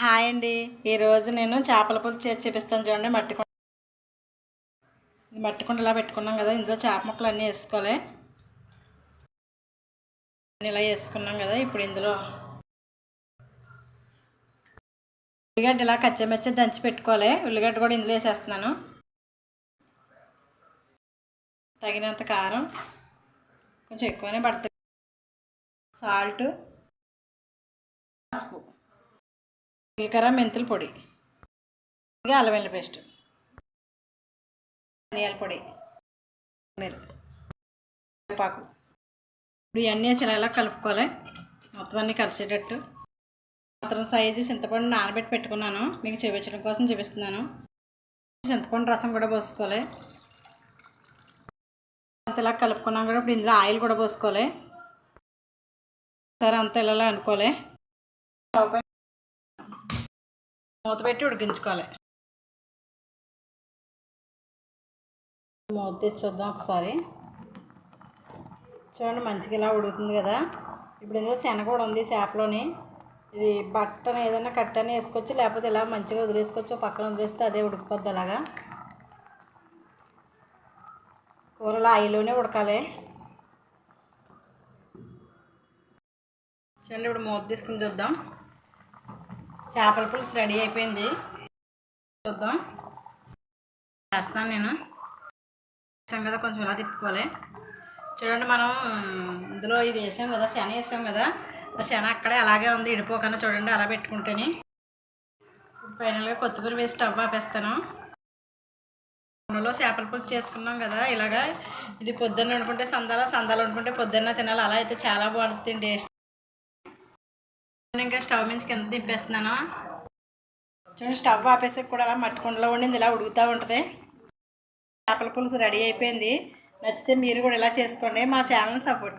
Hi అండి. ఈరోజు నేను చేపల పులుసు చేసి చూపిస్తాను చూడండి. మట్టి కుండ మట్టి కుండ ఇలా పెట్టుకున్నాం కదా. ఇందులో చేప ముక్కలు అన్నీ వేసుకోవాలి. ఇలా వేసుకున్నాం కదా. ఇప్పుడు ఇందులో ఉల్లిగడ్డ ఇలా కచ్చమెచ్చ దంచి పెట్టుకోవాలి. ఉల్లిగడ్డ కూడా ఇందులో వేసేస్తున్నాను. తగినంత కారం కొంచెం ఎక్కువనే పడుతుంది. సాల్ట్ పసుపు. జీలకర్ర మెంతుల పొడి. అలవెల్ల అల్లం వెల్లుల్లి పేస్ట్. ధనియాల పొడి. మీరు పాకు ఇప్పుడు ఇవన్నీ వేసి ఇలా కలుపుకోవాలి? మొత్తం అన్నీ కలిసేటట్టు. మాత్రం సైజు చింతపండు నానబెట్టి పెట్టుకున్నాను. మీకు చూపించడం కోసం చూపిస్తున్నాను. చింతపండు రసం కూడా పోసుకోవాలి. అంత ఇలా కలుపుకున్నాం కూడా ఇప్పుడు ఇందులో ఆయిల్ కూడా పోసుకోవాలి. సరే అంత ఇలా అనుకోవాలి. మూత పెట్టి ఉడికించుకోవాలి. మూత తెచ్చి చూద్దాం ఒకసారి. చూడండి మంచిగా ఇలా ఉడుకుతుంది కదా. ఇప్పుడు ఇందులో శనగ కూడా ఉంది చేపలోని. ఇది బట్టను ఏదైనా కట్టని వేసుకోవచ్చు లేకపోతే ఇలా మంచిగా వదిలేసుకోవచ్చు పక్కన వదిలేస్తే అదే ఉడికిపోద్ది అలాగా. కూరలో ఆయిలోనే ఉడకాలి. చూడండి ఇప్పుడు మూత తీసుకుని చూద్దాం. చేపల పులుసు రెడీ అయిపోయింది. చూద్దాం. చేస్తాను నేను. వేసాం కదా కొంచెం ఇలా తిప్పుకోవాలి. చూడండి మనం ఇందులో ఇది వేసాం కదా శన వేసాం కదా శన అక్కడే అలాగే ఉంది ఇడిపోకుండా చూడండి అలా పెట్టుకుంటేనే. ఫైనల్గా కొత్తిమీర వేసి స్టవ్ ఆపేస్తాను. నూనెలో చేపల పులుసు చేసుకున్నాం కదా ఇలాగా. ఇది పొద్దున్న వండుకుంటే సందాల సందాలు వండుకుంటే పొద్దున్న తినాలి. అలా అయితే చాలా బాగుంటుంది టేస్ట్. ఇంకా స్టవ్ మీద కింద దింపేస్తున్నాను చూడండి స్టవ్ ఆపేసి కూడా అలా మట్టి కుండలో ఉండింది ఇలా ఉడుకుతూ ఉంటుంది. చేపల పులుసు రెడీ అయిపోయింది. నచ్చితే మీరు కూడా ఇలా చేసుకోండి. మా ఛానల్ సపోర్ట్